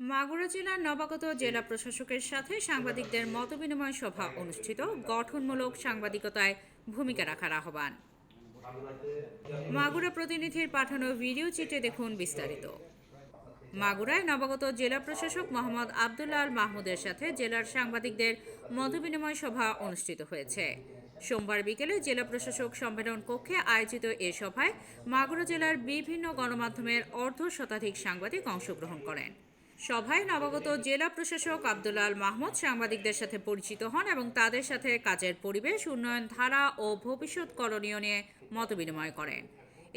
মাগুরা জেলার নবাগত জেলা প্রশাসকের সাথে সাংবাদিকদের মতবিনিময় সভা অনুষ্ঠিত। গঠনমূলক সাংবাদিকতায় ভূমিকা রাখার আহ্বান। মাগুরা প্রতিনিধির পাঠানো ভিডিও চিত্রে দেখুন বিস্তারিত। মাগুরায় নবাগত জেলা প্রশাসক মোহাম্মদ আবদুল্লাহ মাহমুদের সাথে জেলার সাংবাদিকদের মতবিনিময় সভা অনুষ্ঠিত হয়েছে। সোমবার বিকেলে জেলা প্রশাসক সম্মেলন কক্ষে আয়োজিত এ সভায় মাগুরা জেলার বিভিন্ন গণমাধ্যমের অর্ধ শতাধিক সাংবাদিক অংশগ্রহণ করেন। সভায় নবাগত জেলা প্রশাসক আবদুল্লাহ আল মাহমুদ সাংবাদিকদের সাথে পরিচিত হন এবং তাদের সাথে কাজের পরিবেশ, উন্নয়ন ধারা ও ভবিষ্যৎ করণীয় নিয়ে মতবিনিময় করেন।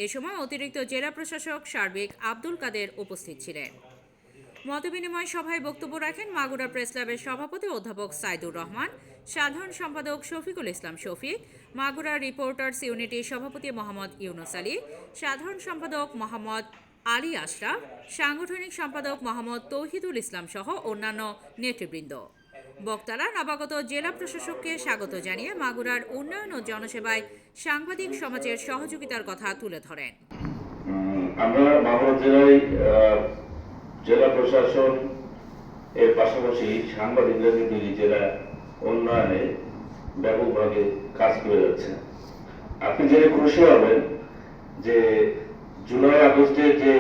এ সময় অতিরিক্ত জেলা প্রশাসক সার্বিক আব্দুল কাদের উপস্থিত ছিলেন। মতবিনিময় সভায় বক্তব্য রাখেন মাগুরা প্রেস ক্লাবের সভাপতি অধ্যাপক সাইদুর রহমান, সাধারণ সম্পাদক শফিকুল ইসলাম শফিক, মাগুরা রিপোর্টার্স ইউনিটির সভাপতি মোহাম্মদ ইউনুস আলী, সাধারণ সম্পাদক মোহাম্মদ আলী আশরাফ, সাংগঠনিক সম্পাদক মোহাম্মদ তৌহিদুল ইসলাম সহ অন্যান্য নেতৃবৃন্দ। বক্তারা নবাগত জেলা প্রশাসককে স্বাগত জানিয়ে মাগুরার উন্নয়ন ও জনসেবায় সাংবাদিক সমাজের সহযোগিতার কথা তুলে ধরেন। আমরা মাগুরা জেলায় জেলা প্রশাসন এর পাশাপাশি সাংবাদিকরা কিন্তু এই জেলা উন্নয়নে ব্যাপকভাবে কাজ করে যাচ্ছে। আপনি জেনে খুশি হবেন যে জুলাই আগস্টের যে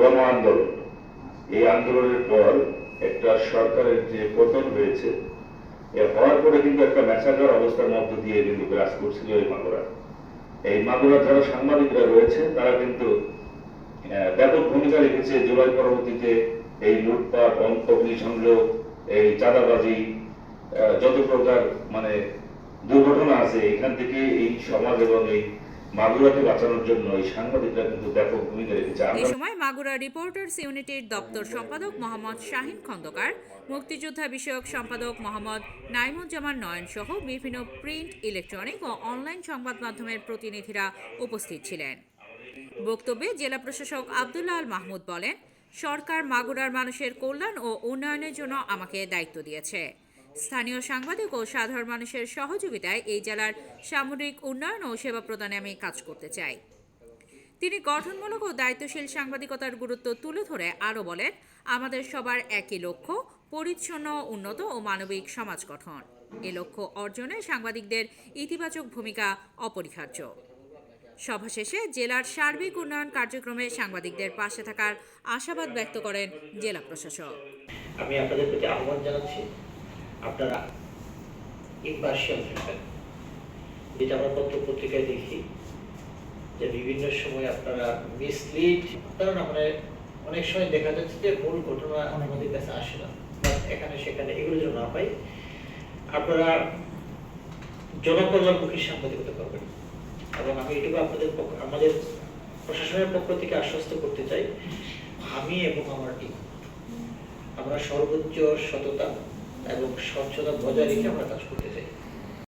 গণ আন্দোলন, এই আন্দোলনের পর একটা সরকারের যে পতন হয়েছে, এ হওয়ার পরে কিন্তু একটা ম্যাসাকার অবস্থার মধ্য দিয়ে কিন্তু বিরাজ করছিল এই মাগুরা। এই মাগুরা যারা সাংবাদিকরা রয়েছে, তারা কিন্তু ব্যাপক ভূমিকা রেখেছে জুলাই পরবর্তীতে এই লুটপাট অগ্নিসংযোগ এই চাঁদাবাজি যত প্রকার মানে দুর্ঘটনা আছে, এখান থেকে এই সমাজ এবং এই মাগুরাকে বাঁচানোর জন্য এই সাংবাদিকরা কিন্তু ব্যাপক ভূমিকা রেখেছে। এই সময় মাগুরা রিপোর্টার্স ইউনিটির দপ্তর সম্পাদক মোহাম্মদ শাহিন খন্দকার মুক্তিযোদ্ধা বিষয়ক সম্পাদক মোহাম্মদ নাইমুজ্জামান নয়ন সহ বিভিন্ন প্রিন্ট ইলেকট্রনিক ও অনলাইন সংবাদ মাধ্যমের প্রতিনিধিরা উপস্থিত ছিলেন। বক্তব্যে জেলা প্রশাসক আবদুল্লাহ আল মাহমুদ বলেন সরকার মাগুরার মানুষের কল্যাণ ও উন্নয়নের জন্য আমাকে দায়িত্ব দিয়েছে। স্থানীয় সাংবাদিক ও সাধারণ মানুষের সহযোগিতায় এই জেলার সামরিক উন্নয়ন ও সেবা প্রদানে আমি কাজ করতে চাই। তিনি গঠনমূলক ও দায়িত্বশীল সাংবাদিকতার গুরুত্ব তুলে ধরে আরও বলেন, আমাদের সবার একই লক্ষ্য, পরিচ্ছন্ন, উন্নত ও মানবিক সমাজ গঠন। এ লক্ষ্য অর্জনে সাংবাদিকদের ইতিবাচক ভূমিকা অপরিহার্য। সভা শেষে জেলার সার্বিক উন্নয়ন কার্যক্রমে সাংবাদিকদের পাশে থাকার আশাবাদ ব্যক্ত করেন জেলা প্রশাসক। আমি আপনাদের প্রতি আহ্বান জানাচ্ছি। আপনারা ইম্পার্শিয়াল থাকবেন। যেটা আমরা পত্র পত্রিকায় দেখি, যে বিভিন্ন সময় আপনারা মিসলিড না মানে অনেক সময় দেখা যাচ্ছে যে মূল ঘটনা আমাদের কাছে আসে না এখানে সেখানে এগুলো যেন না পাই আপনারা জনকল্যাণমুখী সাংবাদিকতা করবেন। এবং আমি এটুকু আপনাদের আমাদের প্রশাসনের পক্ষ থেকে আশ্বস্ত করতে চাই, আমি এবং আমার টিম আমরা সর্বোচ্চ সততা এবং স্বচ্ছতা বজায় রেখে আমরা কাজ করতে চাই।